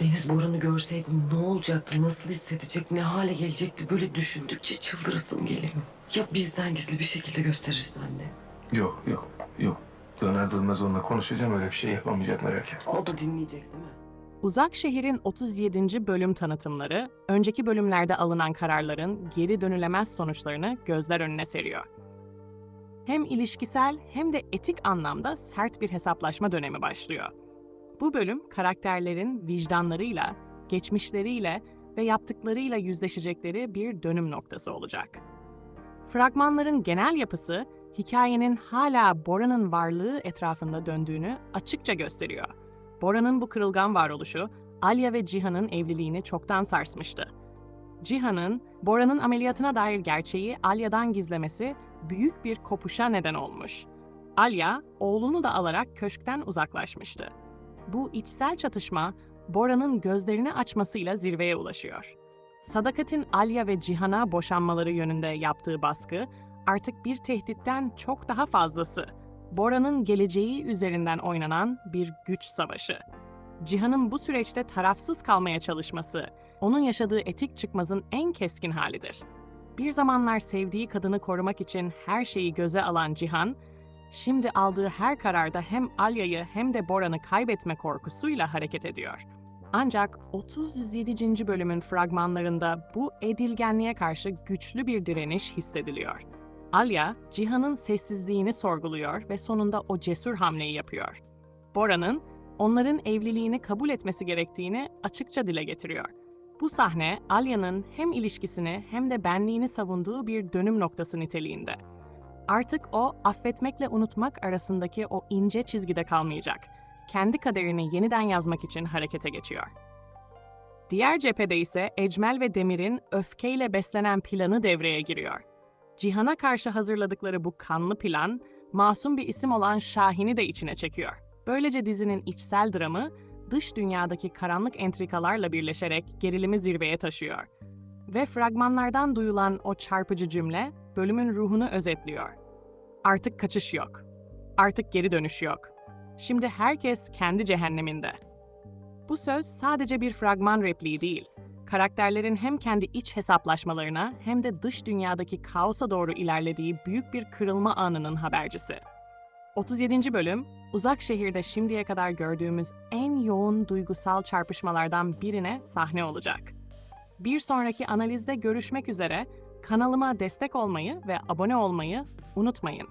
Deniz Boran'ı görseydin ne olacaktı, nasıl hissedecek, ne hale gelecekti böyle düşündükçe çıldırasım geliyor. Ya bizden gizli bir şekilde gösterirsen de. Yok yok yok. Döner dönmez onunla konuşacağım öyle bir şey yapamayacak merak etme. O da dinleyecek değil mi? Uzak Şehir'in 37. bölüm tanıtımları, önceki bölümlerde alınan kararların geri dönülemez sonuçlarını gözler önüne seriyor. Hem ilişkisel hem de etik anlamda sert bir hesaplaşma dönemi başlıyor. Bu bölüm karakterlerin vicdanlarıyla, geçmişleriyle ve yaptıklarıyla yüzleşecekleri bir dönüm noktası olacak. Fragmanların genel yapısı, hikayenin hala Bora'nın varlığı etrafında döndüğünü açıkça gösteriyor. Bora'nın bu kırılgan varoluşu, Alya ve Cihan'ın evliliğini çoktan sarsmıştı. Cihan'ın, Bora'nın ameliyatına dair gerçeği Alya'dan gizlemesi büyük bir kopuşa neden olmuş. Alya, oğlunu da alarak köşkten uzaklaşmıştı. Bu içsel çatışma, Bora'nın gözlerini açmasıyla zirveye ulaşıyor. Sadakat'in Alya ve Cihan'a boşanmaları yönünde yaptığı baskı, artık bir tehditten çok daha fazlası. Bora'nın geleceği üzerinden oynanan bir güç savaşı. Cihan'ın bu süreçte tarafsız kalmaya çalışması, onun yaşadığı etik çıkmazın en keskin halidir. Bir zamanlar sevdiği kadını korumak için her şeyi göze alan Cihan, şimdi aldığı her kararda hem Alya'yı hem de Boran'ı kaybetme korkusuyla hareket ediyor. Ancak 37. bölümün fragmanlarında bu edilgenliğe karşı güçlü bir direniş hissediliyor. Alya, Cihan'ın sessizliğini sorguluyor ve sonunda o cesur hamleyi yapıyor. Bora'nın onların evliliğini kabul etmesi gerektiğini açıkça dile getiriyor. Bu sahne Alya'nın hem ilişkisini hem de benliğini savunduğu bir dönüm noktası niteliğinde. Artık o affetmekle unutmak arasındaki o ince çizgide kalmayacak. Kendi kaderini yeniden yazmak için harekete geçiyor. Diğer cephede ise Ecmel ve Demir'in öfkeyle beslenen planı devreye giriyor. Cihan'a karşı hazırladıkları bu kanlı plan, masum bir isim olan Şahin'i de içine çekiyor. Böylece dizinin içsel dramı, dış dünyadaki karanlık entrikalarla birleşerek gerilimi zirveye taşıyor. Ve fragmanlardan duyulan o çarpıcı cümle, bölümün ruhunu özetliyor. Artık kaçış yok. Artık geri dönüş yok. Şimdi herkes kendi cehenneminde. Bu söz sadece bir fragman repliği değil, karakterlerin hem kendi iç hesaplaşmalarına hem de dış dünyadaki kaosa doğru ilerlediği büyük bir kırılma anının habercisi. 37. bölüm, uzak şehirde şimdiye kadar gördüğümüz en yoğun duygusal çarpışmalardan birine sahne olacak. Bir sonraki analizde görüşmek üzere, kanalıma destek olmayı ve abone olmayı unutmayın.